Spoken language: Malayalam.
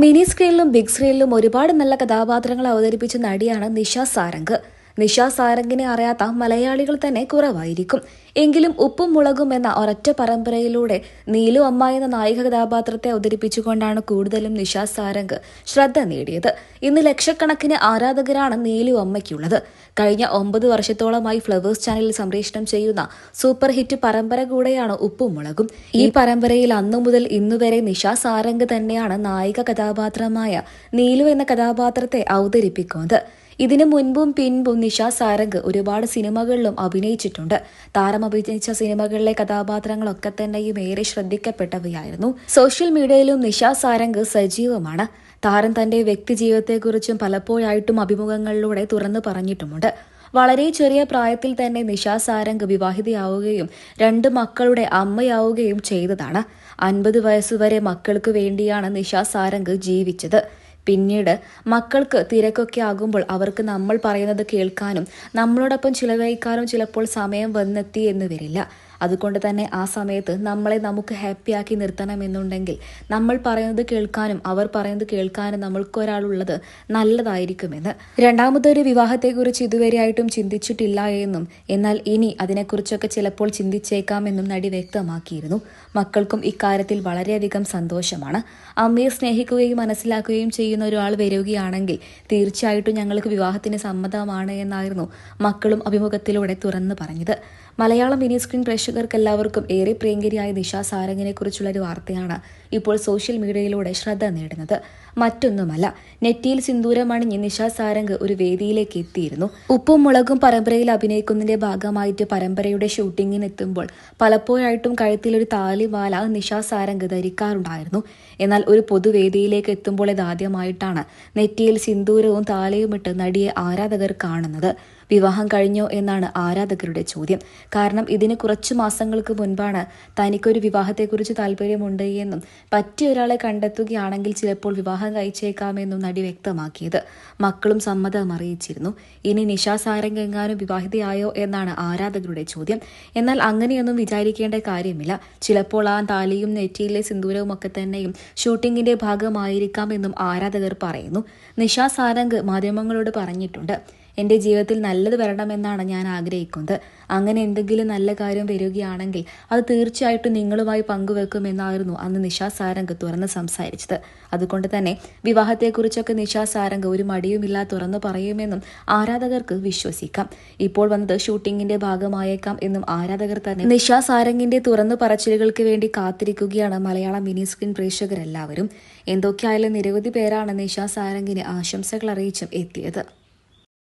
മിനി സ്ക്രീനിലും ബിഗ് സ്ക്രീനിലും ഒരുപാട് നല്ല കഥാപാത്രങ്ങൾ അവതരിപ്പിച്ച നടിയാണ് നിഷ സാരംഗ്. നിഷ സാരംഗിനെ അറിയാത്ത മലയാളികൾ തന്നെ കുറവായിരിക്കും. എങ്കിലും ഉപ്പും മുളകും എന്ന ഒരൊറ്റ പരമ്പരയിലൂടെ നീലു അമ്മ എന്ന നായിക കഥാപാത്രത്തെ അവതരിപ്പിച്ചുകൊണ്ടാണ് കൂടുതലും നിഷ സാരംഗ് ശ്രദ്ധ നേടിയത്. ഇന്ന് ലക്ഷക്കണക്കിന് ആരാധകരാണ് നീലു അമ്മയ്ക്കുള്ളത്. കഴിഞ്ഞ ഒമ്പത് വർഷത്തോളമായി ഫ്ലവേഴ്സ് ചാനലിൽ സംപ്രേഷണം ചെയ്യുന്ന സൂപ്പർ ഹിറ്റ് പരമ്പര കൂടെയാണ് ഉപ്പും മുളകും. ഈ പരമ്പരയിൽ അന്നു മുതൽ ഇന്നുവരെ നിഷ സാരംഗ് തന്നെയാണ് നായിക കഥാപാത്രമായ നീലു എന്ന കഥാപാത്രത്തെ അവതരിപ്പിക്കുന്നത്. ഇതിനു മുൻപും പിൻപും നിഷ സാരംഗ് ഒരുപാട് സിനിമകളിലും അഭിനയിച്ചിട്ടുണ്ട്. താരം അഭിനയിച്ച സിനിമകളിലെ കഥാപാത്രങ്ങളൊക്കെ തന്നെയും ഏറെ ശ്രദ്ധിക്കപ്പെട്ടവയായിരുന്നു. സോഷ്യൽ മീഡിയയിലും നിഷ സാരംഗ് സജീവമാണ്. താരം തന്റെ വ്യക്തിജീവിതത്തെക്കുറിച്ചും പലപ്പോഴായിട്ടും അഭിമുഖങ്ങളിലൂടെ തുറന്നു പറഞ്ഞിട്ടുമുണ്ട്. വളരെ ചെറിയ പ്രായത്തിൽ തന്നെ നിഷ സാരംഗ് വിവാഹിതയാവുകയും രണ്ട് മക്കളുടെ അമ്മയാവുകയും ചെയ്തതാണ്. അൻപത് വയസ്സുവരെ മക്കൾക്ക് വേണ്ടിയാണ് നിഷ സാരംഗ് ജീവിച്ചത്. പിന്നീട് മക്കൾക്ക് തിരക്കൊക്കെ ആകുമ്പോൾ അവർക്ക് നമ്മൾ പറയുന്നത് കേൾക്കാനും നമ്മളോടൊപ്പം ചിലവഴിക്കാനും ചിലപ്പോൾ സമയം വന്നെത്തി എന്ന് വരില്ല. അതുകൊണ്ട് തന്നെ ആ സമയത്ത് നമ്മളെ നമുക്ക് ഹാപ്പിയാക്കി നിർത്തണമെന്നുണ്ടെങ്കിൽ നമ്മൾ പറയുന്നത് കേൾക്കാനും അവർ പറയുന്നത് കേൾക്കാനും നമ്മൾക്കൊരാളുള്ളത് നല്ലതായിരിക്കുമെന്ന് രണ്ടാമതൊരു വിവാഹത്തെക്കുറിച്ച് ഇതുവരെയായിട്ടും ചിന്തിച്ചിട്ടില്ല എന്നും എന്നാൽ ഇനി അതിനെക്കുറിച്ചൊക്കെ ചിലപ്പോൾ ചിന്തിച്ചേക്കാമെന്നും നടി വ്യക്തമാക്കിയിരുന്നു. മക്കൾക്കും ഇക്കാര്യത്തിൽ വളരെയധികം സന്തോഷമാണ്. അമ്മയെ സ്നേഹിക്കുകയും മനസ്സിലാക്കുകയും ചെയ്യുന്ന ഒരാൾ വരികയാണെങ്കിൽ തീർച്ചയായിട്ടും ഞങ്ങൾക്ക് വിവാഹത്തിന് സമ്മതമാണ് എന്നായിരുന്നു മക്കളും അഭിമുഖത്തിലൂടെ തുറന്നു പറഞ്ഞത്. മലയാളം മിനി സ്ക്രീൻ പ്രേക്ഷകർക്ക് എല്ലാവർക്കും ഏറെ പ്രിയങ്കരിയായ നിഷ സാരംഗിനെ കുറിച്ചുള്ള ഒരു വാർത്തയാണ് ഇപ്പോൾ സോഷ്യൽ മീഡിയയിലൂടെ ശ്രദ്ധ നേടുന്നത്. മറ്റൊന്നുമല്ല നെറ്റിയിൽ സിന്ദൂരമണിഞ്ഞ് നിഷ സാരംഗ് ഒരു വേദിയിലേക്ക് എത്തിയിരുന്നു. ഉപ്പും മുളകും പരമ്പരയിൽ അഭിനയിക്കുന്നതിന്റെ ഭാഗമായിട്ട് പരമ്പരയുടെ ഷൂട്ടിങ്ങിനെത്തുമ്പോൾ പലപ്പോഴായിട്ടും കഴുത്തിൽ ഒരു താലിമാല നിഷ സാരംഗ് ധരിക്കാറുണ്ടായിരുന്നു. എന്നാൽ ഒരു പൊതുവേദിയിലേക്ക് എത്തുമ്പോൾ ഇതാദ്യമായിട്ടാണ് നെറ്റിയിൽ സിന്ദൂരവും താലിയുമിട്ട് നടിയെ ആരാധകർ കാണുന്നത്. വിവാഹം കഴിഞ്ഞോ എന്നാണ് ആരാധകരുടെ ചോദ്യം. കാരണം ഇതിന് കുറച്ചു മാസങ്ങൾക്ക് മുൻപാണ് തനിക്കൊരു വിവാഹത്തെക്കുറിച്ച് താല്പര്യമുണ്ട് എന്നും പറ്റിയ ഒരാളെ കണ്ടെത്തുകയാണെങ്കിൽ ചിലപ്പോൾ വിവാഹം കഴിച്ചേക്കാമെന്നും നടി വ്യക്തമാക്കിയത്. മക്കളും സമ്മതം അറിയിച്ചിരുന്നു. ഇനി നിഷ സാരംഗ് എങ്ങാനും വിവാഹിതയായോ എന്നാണ് ആരാധകരുടെ ചോദ്യം. എന്നാൽ അങ്ങനെയൊന്നും വിചാരിക്കേണ്ട കാര്യമില്ല. ചിലപ്പോൾ ആ താലിയും നെറ്റിയിലെ സിന്ദൂരവും ഒക്കെ തന്നെയും ഷൂട്ടിങ്ങിന്റെ ഭാഗമായിരിക്കാമെന്നും ആരാധകർ പറയുന്നു. നിഷ സാരംഗ് മാധ്യമങ്ങളോട് പറഞ്ഞിട്ടുണ്ട്. എന്റെ ജീവിതത്തിൽ നല്ലത് വരണമെന്നാണ് ഞാൻ ആഗ്രഹിക്കുന്നത്. അങ്ങനെ എന്തെങ്കിലും നല്ല കാര്യം വരികയാണെങ്കിൽ അത് തീർച്ചയായിട്ടും നിങ്ങളുമായി പങ്കുവെക്കുമെന്നായിരുന്നു അന്ന് നിഷാ സാരംഗ് തുറന്ന് സംസാരിച്ചത്. അതുകൊണ്ട് തന്നെ വിവാഹത്തെക്കുറിച്ചൊക്കെ നിഷാ സാരംഗ് ഒരു മടിയുമില്ല തുറന്നു പറയുമെന്നും ആരാധകർക്ക് വിശ്വസിക്കാം. ഇപ്പോൾ വന്നത് ഷൂട്ടിങ്ങിന്റെ ഭാഗമായേക്കാം എന്നും ആരാധകർ തന്നെ നിഷാ സാരംഗിന്റെ തുറന്നു പറച്ചിലുകൾക്ക് വേണ്ടി കാത്തിരിക്കുകയാണ് മലയാളം മിനി സ്ക്രീൻ പ്രേക്ഷകരെല്ലാവരും. എന്തൊക്കെയായാലും നിരവധി പേരാണ് നിഷാ സാരംഗിന് ആശംസകൾ അറിയിച്ചും എത്തിയത്.